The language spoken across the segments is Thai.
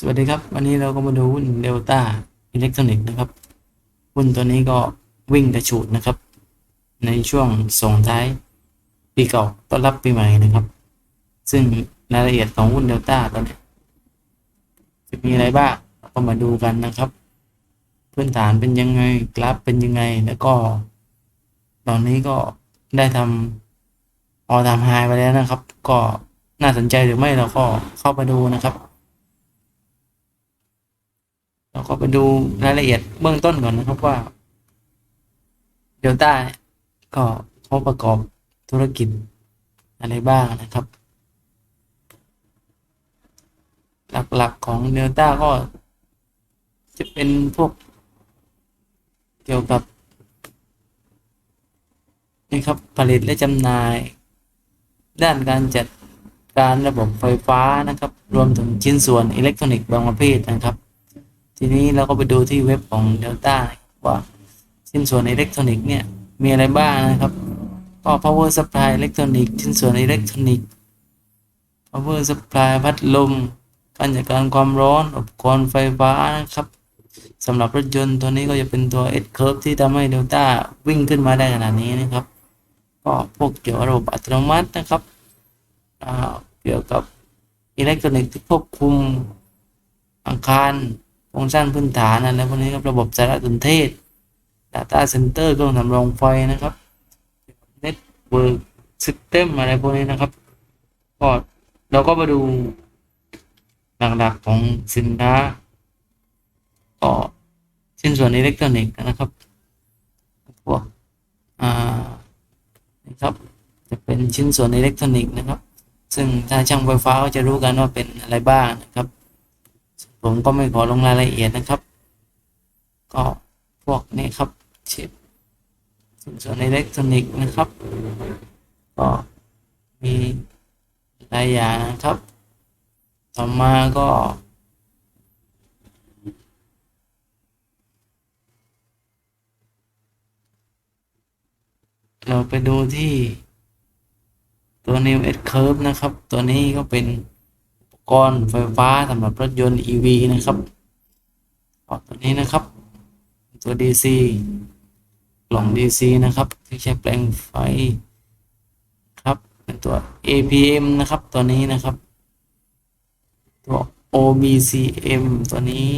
สวัสดีครับ วันนี้เราก็มาดูหุ้นเดลต้าอิเล็กทรอนิกส์นะครับหุ้นตัวนี้ก็วิ่งกระฉูดนะครับ ในช่วงส่งท้ายปีเก่าต้อนรับปีใหม่นะครับ ซึ่งรายละเอียดของหุ้นเดลต้าตอนนี้จะมีอะไรบ้างก็มาดูกันนะครับ พื้นฐานเป็นยังไงกราฟเป็นยังไงแล้วก็ ตอนนี้ก็ได้ทำออทำไฮไปแล้วนะครับ ก็น่าสนใจหรือไม่เราก็เข้าไปดูนะครับ เราก็ไปดูรายละเอียดเบื้องต้นก่อนนะครับว่าเดลต้าก็เขาประกอบธุรกิจอะไรบ้างนะครับ หลักๆของเดลต้าก็จะเป็นพวกเกี่ยวกับนี่ครับผลิตและจำหน่าย ด้านการจัดการระบบไฟฟ้านะครับ รวมถึงชิ้นส่วนอิเล็กทรอนิกส์บางประเภทนะครับ ทีนี้เราก็ไปดูที่เว็บของ Delta ว่าชิ้นส่วนอิเล็กทรอนิกส์เนี่ย มีอะไรบ้างนะครับ ก็ power supply อิเล็กทรอนิกส์ชิ้นส่วนอิเล็กทรอนิกส์ power supply พัดลม การจัดการความร้อนอุปกรณ์ไฟฟ้านะครับสำหรับรถยนต์ตัวนี้ก็จะเป็นตัว S curve ที่ทำให้ Delta วิ่งขึ้นมาได้ขนาดนี้นะครับ ก็พวกเกี่ยวกับระบบอัตโนมัตินะครับเกี่ยวกับอิเล็กทรอนิกส์ที่ควบคุมอาคาร ฟังก์ชันพื้นฐานอะไรพวกนี้ครับระบบสารสนเทศ Data Center เครื่องสำรองไฟนะครับ Network System อะไรพวกนี้นะครับก็เราก็มาดูหลักๆของสินค้าก็ชิ้นส่วนอิเล็กทรอนิกส์นะครับพวกอ่านะครับจะเป็นชิ้นส่วนอิเล็กทรอนิกส์นะครับ ซึ่งถ้าช่างไฟฟ้าก็จะรู้กันว่าเป็นอะไรบ้างนะครับ ผมก็ไม่ขอลงรายละเอียดนะครับ ก็พวกนี้ครับชิปชิ้นส่วนอิเล็กทรอนิกส์นะครับ ก็มีหลายอย่างนะครับ ต่อมาก็ เราไปดูที่ตัว New S Curve นะครับ ตัวนี้ก็เป็น กรณ์ไฟฟ้าสำหรับรถยนต์ EV นะครับตัวนี้นะครับ ตัว DC กล่อง DC นะครับ ที่ใช้แปลงไฟครับเป็นตัว APM นะครับ ตัวนี้นะครับ ตัว OBCM ตัวนี้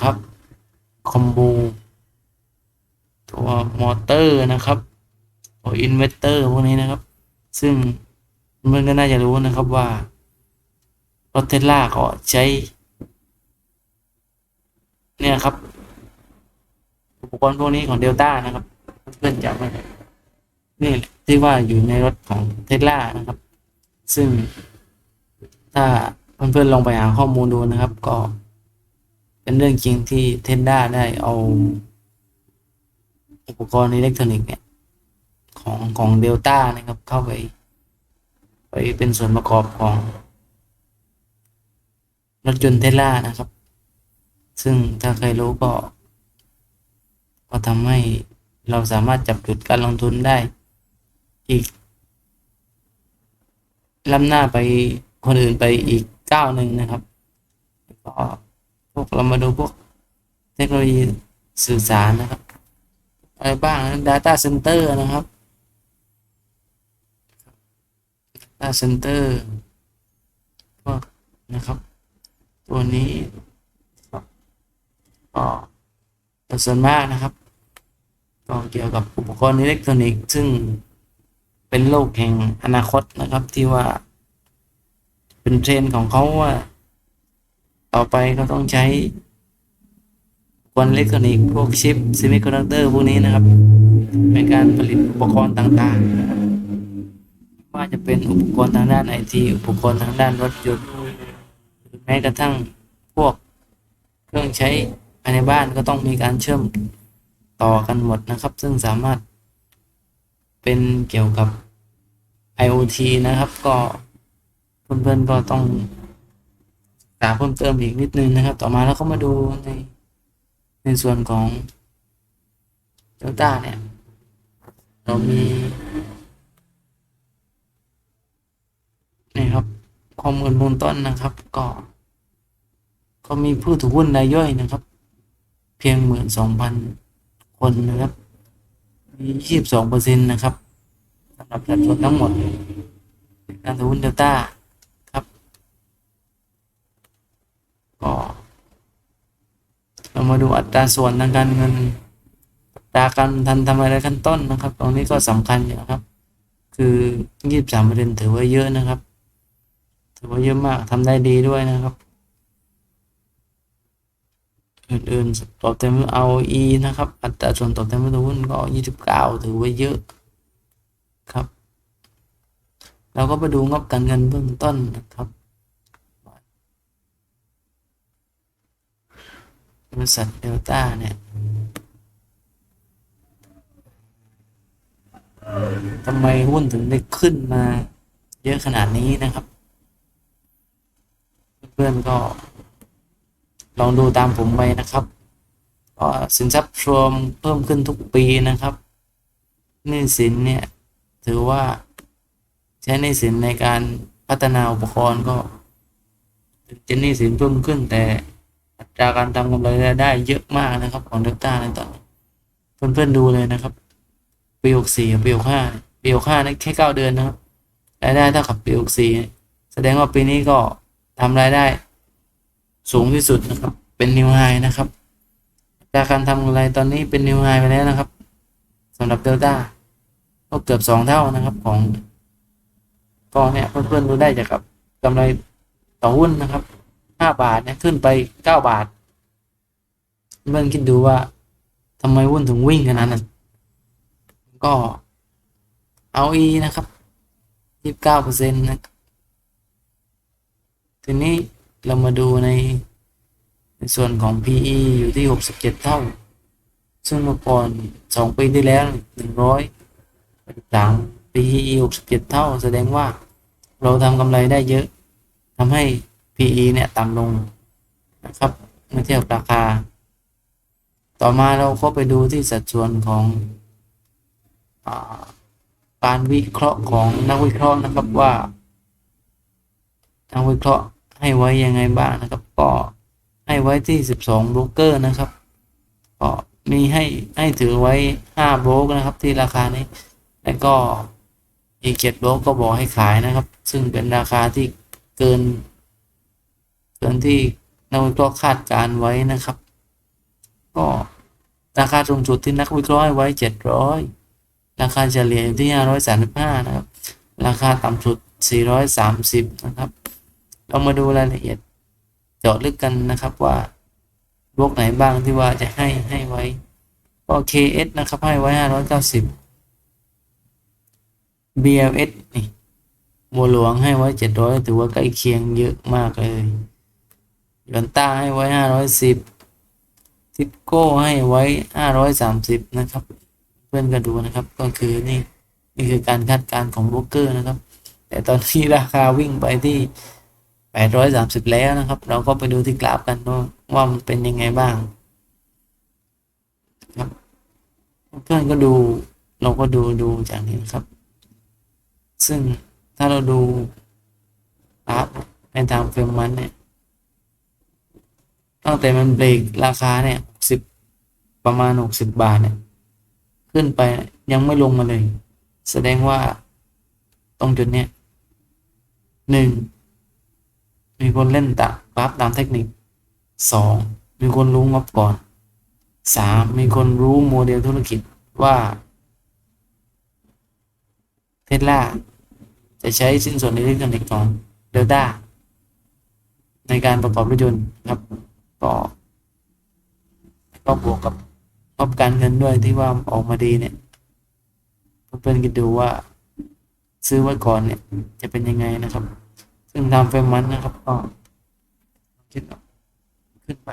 ครับคอมโบตัวมอเตอร์นะครับตัวอินเวอร์เตอร์พวกนี้นะครับ ซึ่งเพื่อนก็น่าจะรู้นะครับว่า รถเทสลาก็ใช้ เนี่ยครับ อุปกรณ์พวกนี้ของเดลต้านะครับ เพื่อนจะมานี่ที่ว่าอยู่ในรถของเทสลานะครับ ซึ่งถ้าเพื่อนๆลองไปหาข้อมูลดูนะครับ ก็เป็นเรื่องจริงที่เทสลาได้เอาอุปกรณ์อิเล็กทรอนิกส์เนี่ย ของของเดลต้านะครับเข้าไป ไปเป็นส่วนประกอบของ รถยนต์เทสลานะครับ ซึ่งถ้าใครรู้ก็ ก็ทำให้เราสามารถจับจุดการลงทุนได้ อีกล้ำหน้าไปคนอื่นไปอีกก้าวหนึ่งนะครับก็พวกเรามาดูพวกเทคโนโลยีสื่อสารนะครับ อะไรบ้าง Data Center นะครับ Data Center ก็นะครับ ตัวนี้ก็ส่วนมากนะครับก็เกี่ยวกับอุปกรณ์อิเล็กทรอนิกส์ซึ่งเป็นโลกแห่งอนาคตนะครับที่ว่า เป็นเทรนของเขาว่า ต่อไปเขาต้องใช้กรณ์อิเล็กทรอนิกส์พวกชิปซิมิคอนดักเตอร์พวกนี้นะครับในการผลิตอุปกรณ์ต่างๆ ว่าจะเป็นอุปกรณ์ทางด้านไอทีอุปกรณ์ทางด้านรถยนต์ แม้กระทั่งพวกเครื่องใช้ภายในบ้านก็ต้องมีการเชื่อมต่อกันหมดนะครับ ซึ่งสามารถเป็นเกี่ยวกับ IoT นะครับ ก็เพื่อนๆก็ต้องศึกษาเพิ่มเติมอีกนิดนึงนะครับ ต่อมาแล้วก็มาดูในในส่วนของ Delta เนี่ย เรามีนี่ครับข้อมูลเบื้องต้นนะครับก็ ก็มีผู้ถือหุ้นรายย่อยนะครับ เพียงหมื่นสองพันคนนะครับมียี่สิบสองเปอร์เซ็นต์นะครับสำหรับสัดส่วนทั้งหมดการถือหุ้นเดลต้าครับก็เรามาดูอัตราส่วนทางการเงินตาการทันทำอะไรขั้นต้นนะครับ ตรงนี้ก็สำคัญอยู่นะครับ คือยี่สิบสามเปอร์เซ็นต์ถือว่าเยอะนะครับ ถือว่าเยอะมากทำได้ดีด้วยนะครับ อื่นๆตอบแทน ROE นะครับ อัตราส่วนตอบแทนผู้ถือหุ้นก็ยี่สิบเก้าถือว่าเยอะครับ เราก็ไปดูงบการเงินเบื้องต้นนะครับบริษัทเดลต้าเนี่ยทำไมหุ้นถึงได้ขึ้นมาเยอะขนาดนี้นะครับ เพื่อนๆก็ ลองดูตามผมไปนะครับก็สินทรัพย์รวมเพิ่มขึ้นทุกปีนะครับหนี้สินเนี่ยถือว่าใช้หนี้สินในการพัฒนาอุปกรณ์ก็จะหนี้สินเพิ่มขึ้นแต่อัตราการทำกำไรรายได้เยอะมากนะครับของเดลต้าในตอนนี้เพื่อนๆดูเลยนะครับปีหกสี่ปีหกห้าปีหกห้านี่แค่เก้าเดือนนะครับรายได้เท่ากับปีหกสี่แสดงว่าปีนี้ก็ทำรายได้ สูงที่สุดนะครับ เป็นนิวไฮนะครับอัตราการทำกำไรตอนนี้เป็นนิวไฮไปแล้วนะครับสำหรับเดลต้าก็เกือบสองเท่านะครับของก็เนี่ยเพื่อนๆดูได้จากกับกำไรต่อหุ้นนะครับห้าบาทเนี่ยขึ้นไปเก้าบาทเพื่อนคิดดูว่าทำไมหุ้นถึงวิ่งขนาดนั้น ก็เอาอีนะครับยี่สิบเก้าเปอร์เซ็นต์นะทีนี้ เรามาดูในในส่วนของ PE อยู่ที่หกสิบเจ็ดเท่า ซึ่งเมื่อก่อนสองปีที่แล้วหนึ่งร้อยสาม PE หกสิบเจ็ดเท่า แสดงว่าเราทำกำไรได้เยอะทำให้ PE เนี่ยต่ำลงนะครับเมื่อเทียบราคา ต่อมาเราก็ไปดูที่สัดส่วนของอการวิเคราะห์ของนักวิเคราะห์นะครับว่านักวิเคราะห์ ให้ไว้ยังไงบ้างนะครับ ก็ให้ไว้ที่ 12บโบรกเกอร์นะครับ ก็มีให้ให้ถือไว้5โบรกนะครับ ที่ราคานี้ แล้วก็อีก7โบรกก็บอกให้ขายนะครับ ซึ่งเป็นราคาที่เกิน เกินที่นักวิเคราะห์คาดการไว้นะครับ ก็ราคาสูงสุดที่นักวิเคราะห์ไว้ 700 ราคาเฉลี่ยอยู่ที่ 535 นะครับ ราคาต่ำสุด 430 นะครับ เรามาดูรายละเอียดเจาะลึกกันนะครับว่าบล็อกไหนบ้างที่ว่าจะให้ให้ไว้ก็ KS นะครับให้ไว้ 590 BLS นี่บัวหลวงให้ไว้ 700 ถือว่าใกล้เคียงเยอะมากเลยยอนต้าให้ไว้ 510ทิปโก้ให้ไว้ 530 นะครับ เพื่อนก็ดูนะครับ ก็คือนี่นี่คือการคาดการณ์ของโบรกเกอร์นะครับ แต่ตอนนี้ราคาวิ่งไปที่ 830 แล้วนะครับ เราก็ไปดูที่กราฟกันว่าว่ามันเป็นยังไงบ้างครับเพื่อนก็ดูเราก็ดูดูจากนี้นครับ ซึ่งถ้าเราดูกราฟในทางเฟรมมันเนี่ยตั้งแต่มันเบรกราคาเนี่ยสิบประมาณหกสิบบาทเนี่ยขึ้นไปยังไม่ลงมาเลย แสดงว่าตรงจุดเนี้ยหนึ่ง มีคนเล่นตะกราฟตามเทคนิคสองมีคนรู้งบก่อนสามมีคนรู้โมเดลธุรกิจว่าเทสลาจะใช้สิ้นส่วนอิเล็กทรอนิกส์ของเดลต้าในการประกอบรถยนต์ครับก็ก็บวกกับงบการเงินด้วยที่ว่าออกมาดีเนี่ยเพื่อนๆคิดดูว่าซื้อไว้ก่อนเนี่ยจะเป็นยังไงนะครับ ซึ่งทำเฟรมมันนะครับก็คิดขึ้นไป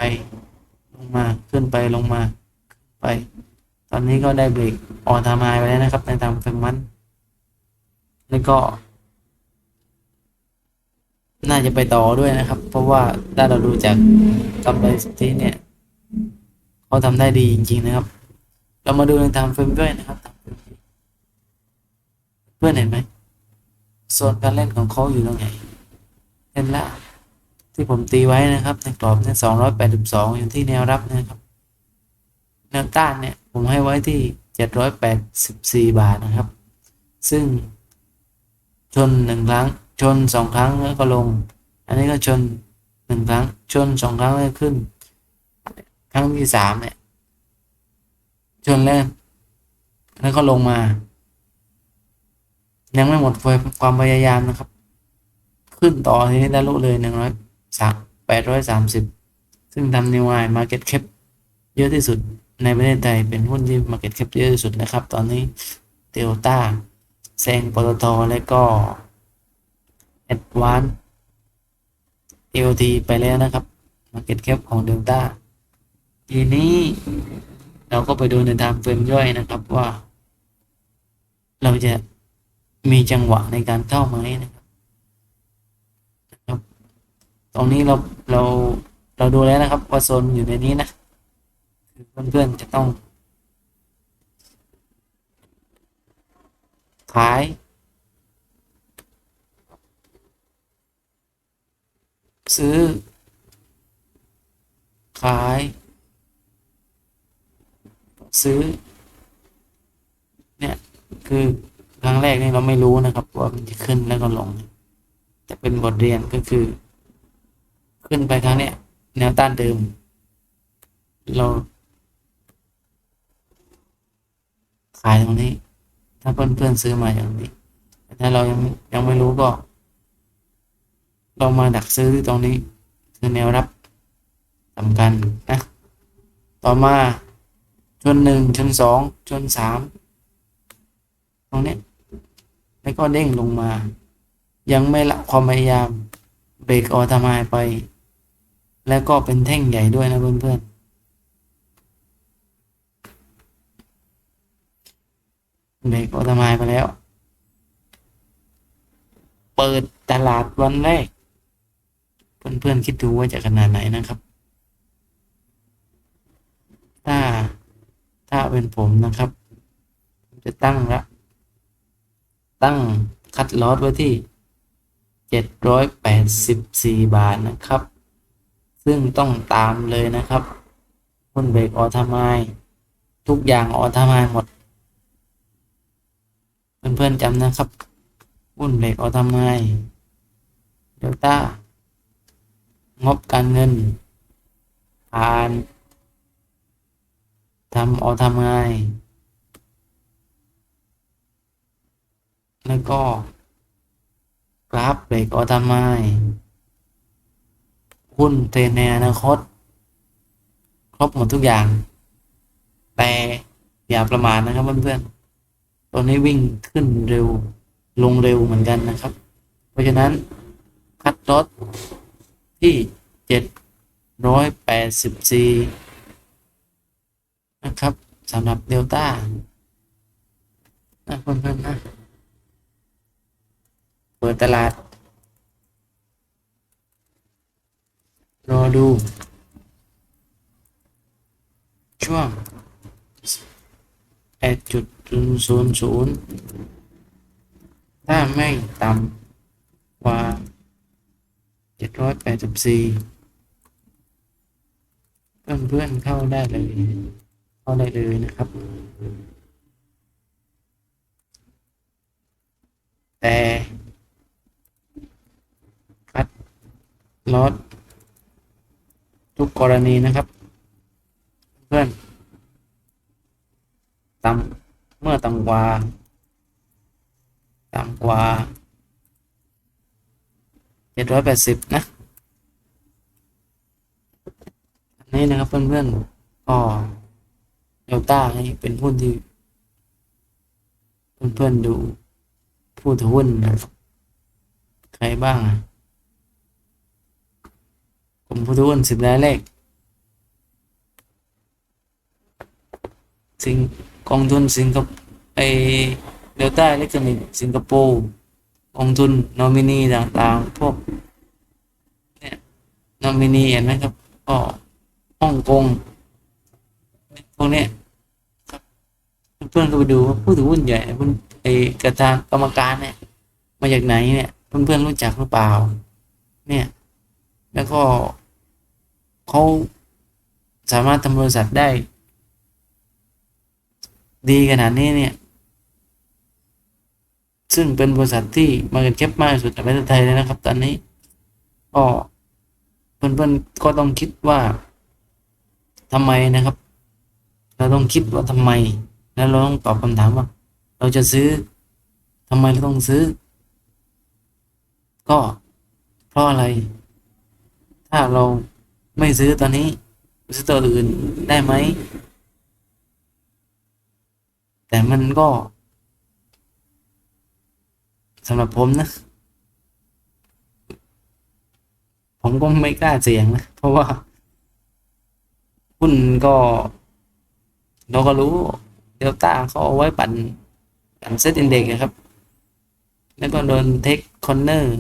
ลงมาขึ้นไปลงมาขึ้นไป ตอนนี้ก็ได้เบรกออนไทม์ไฮไปแล้วนะครับในทำเฟรมมันแล้วก็ น่าจะไปต่อด้วยนะครับ เพราะว่าถ้าเราดูจากกำไรสุทธิเนี่ยเขาทำได้ดีจริง ๆ นะครับ เรามาดูในทางเฟรมด้วยนะครับเพื่อนเห็นไหมโซนการเล่นของเขาอยู่ตรงไหน นละเทที่ผมตีไว้นะครับ ในกรอบเนี่ยสองร้อยแปดสิบสองอยู่ที่แนวรับนะครับ แนวต้านเนี่ยผมให้ไว้ที่เจ็ดร้อยแปดสิบสี่บาทนะครับ ซึ่งชนหนึ่งครั้ง ชนสองครั้งแล้วก็ลง อันนี้ก็ชนหนึ่งครั้ง ชนสองครั้งแล้วขึ้น ครั้งที่สามเนี่ย ชนแล้วแล้วก็ลงมา ยังไม่หมดความพยายามนะครับ ขึ้นต่อทีนี้ได้ลุเลยหนึ่งร้อยสามแปดร้อยสามสิบซึ่งทำนิวไอมาเก็ตแคปเยอะที่สุดในประเทศไทยเป็นหุ้นที่มาเก็ตแคปเยอะที่สุดนะครับ ตอนนี้เดลต้าแซงปตทและก็แอดวานเอลทีไปแล้วนะครับมาเก็ตแคปของเดลต้าทีนี้เราก็ไปดูในทางเฟรมย่อยนะครับว่า เราจะมีจังหวะในการเข้าไหมนะครับ ต รงนี้เราเราเราดูแล้วนะครับ ว่าโซนอยู่ในนี้นะคือเพื่อนๆจะต้อง ขายซื้อ ขาย ซื้อ เนี่ย คือครั้งแรกนี่เราไม่รู้นะครับ ว่ามันจะขึ้นแล้วก็ลงแต่เป็นบทเรียนก็คือ ขึ้นไปครั้งเนี้ยแนวต้านเดิม เรา ขายตรงนี้ ถ้าเพื่อนๆซื้อมาอย่างนี้ถ้าเรายังยังไม่รู้ก็ เรามาดักซื้อที่ตรงนี้ คือแนวรับสำคัญนะ ต่อมาชนหนึ่งชนสองชนสามตรงนี้แล้วก็เด้งลงมา ยังไม่ละความพยายาม เบรกออทามายไป แล้วก็เป็นแท่งใหญ่ด้วยนะเพื่อนๆเบรกออทามายไปแล้ว เปิดตลาดวันแรก เพื่อนๆคิดดูว่าจะขนาดไหนนะครับ ถ้าถ้าเป็นผมนะครับจะตั้งละตั้งคัดลอสไว้ที่ 784 บาทนะครับ ซึ่งต้องตามเลยนะครับหุ้นเบรกออทามายทุกอย่างออทามายหมด เพื่อนๆจำนะครับหุ้นเบรกออทามายเดลต้างบการเงินผ่านทำออทำไงแล้วก็กราฟเบรกออทำไม หุ้นเทรนในอนาคต ครบหมดทุกอย่าง แต่อย่าประมาทนะครับเพื่อนๆตัวนี้วิ่งขึ้นเร็วลงเร็วเหมือนกันนะครับ เพราะฉะนั้นคัดลดที่เจ็ดร้อยแปดสิบสี่นะครับสำหรับเดลต้านะเพื่อนๆนะ เปิดตลาด รอดู ช่วงแปดจุดศูนย์ศูนย์ถ้าไม่ต่ำกว่าเจ็ดร้อยแปดสิบสี่เพื่อนเข้าได้เลย เข้าได้เลยนะครับ แต่คัดลอด ทุกกรณีนะครับ เพื่อนต่ำเมื่อต่ำกว่าต่ำกว่าเจ็ดร้อยแปดสิบนะอันนี้นะครับเพื่อนๆก็เดลต้านี่เป็นหุ้นที่ เพื่อนๆดูผู้ถือหุ้น ใครบ้างอะ กลุ่มผู้ถือหุ้นสิบรายแรกสิงกองทุนสิงคโปร์ไอเดลต้าอิเล็กทรอนิกส์สิงคโปร์กองทุนนอมินีต่างๆพวกเนี่ยนอมินีเห็นไหมครับก็ฮ่องกงพวกเนี้ยครับเพื่อนๆก็ไปดูว่าผู้ถือหุ้นใหญ่หุ้นไอกระทางกรรมการเนี่ยมาจากไหนเนี่ยเพื่อนๆรู้จักหรือเปล่า เนี่ย แล้วก็ เขาสามารถทำบริษัทได้ ดีขนาดนี้เนี่ย ซึ่งเป็นบริษัทที่มาเก็ตแคปมากที่สุดในประเทศไทยเลยนะครับ ตอนนี้ก็เพื่อนๆก็ต้องคิดว่าทำไมนะครับ เราต้องคิดว่าทำไม แล้วเราต้องตอบคำถามว่า เราจะซื้อทำไมเราต้องซื้อ ก็เพราะอะไร ถ้าเรา ไม่ซื้อตอนนี้ ซื้อตัวอื่นได้ไหม แต่มันก็สำหรับผมนะ ผมก็ไม่กล้าเสี่ยงนะ เพราะว่าหุ้นก็ เราก็รู้เดลต้าเขาเอาไว้ปั่นปั่นเซตอินเด็กครับ แล้วก็โดนเทคคอนเนอร์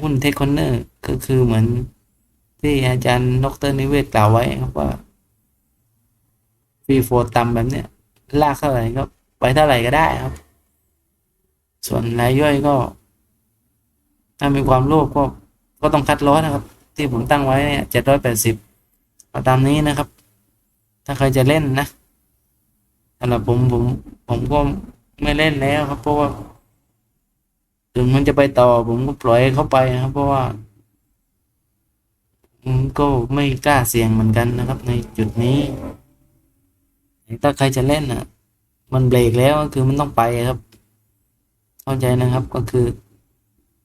หุ้นเทคคอนเนอร์ก็คือเหมือนที่อาจารย์ดรนิเวศกล่าวไว้ครับว่าฟรีโฟร์ต่ำแบบเนี้ยลากเท่าไหร่ก็ไปเท่าไหร่ก็ได้ครับ ส่วนรายย่อยก็ ถ้ามีความโลภก็ก็ต้องคัดล้อนะครับ ที่ผมตั้งไว้เนี่ยเจ็ดร้อยแปดสิบเอาตามนี้นะครับ ถ้าใครจะเล่นนะสำหรับผมผมผมก็ไม่เล่นแล้วครับเพราะว่า ถึงมันจะไปต่อผมก็ปล่อยเขาไปนะครับ เพราะว่าก็ไม่กล้าเสี่ยงเหมือนกันนะครับ ในจุดนี้ ถ้าใครจะเล่นอะ มันเบรกแล้วก็คือมันต้องไปครับ เข้าใจนะครับก็คือ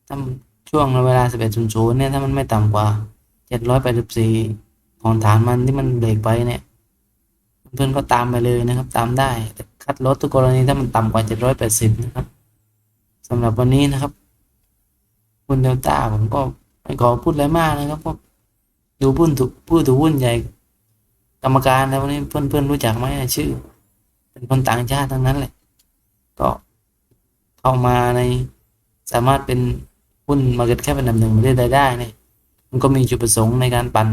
ถ้าช่วงเวลา 11.00 เนี่ย ถ้ามันไม่ต่ำกว่า 784 ของฐานมันที่มันเบรกไปเนี่ย เพื่อนก็ตามไปเลยนะครับ ตามได้ แต่คัดลดทุกกรณีถ้ามันต่ำกว่า 780 นะครับ สำหรับวันนี้นะครับ คุณเดลต้าผมก็ไม่ขอพูดอะไรมากนะครับก็ดูผู้ถือผู้ถือหุ้นใหญ่ กรรมการแล้ววันนี้เพื่อนๆรู้จักไหมชื่อ เป็นคนต่างชาติทั้งนั้นแหละ ก็เข้ามาในสามารถเป็นหุ้นมาเก็ตแค่เป็นอันดับหนึ่งประเทศไทยได้เนี่ยมันก็มีจุดประสงค์ในการปั่น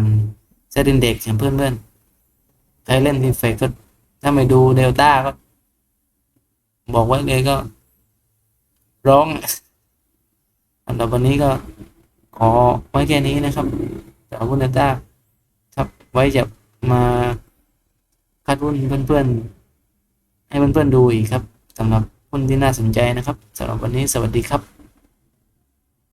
เซตอินเด็กอย่างเพื่อนๆใครเล่นทีเฟกก็ถ้าไม่ดูเดลต้าก็ บอกไว้เลยก็ ร้องสำหรับวันนี้ก็ขอไว้แค่นี้นะครับสำหรับหุ้นเดลต้าครับไว้จะมาคัดหุ้นเพื่อนๆให้เพื่อนๆดูอีกครับสำหรับหุ้นที่น่าสนใจนะครับสำหรับวันนี้สวัสดีครับ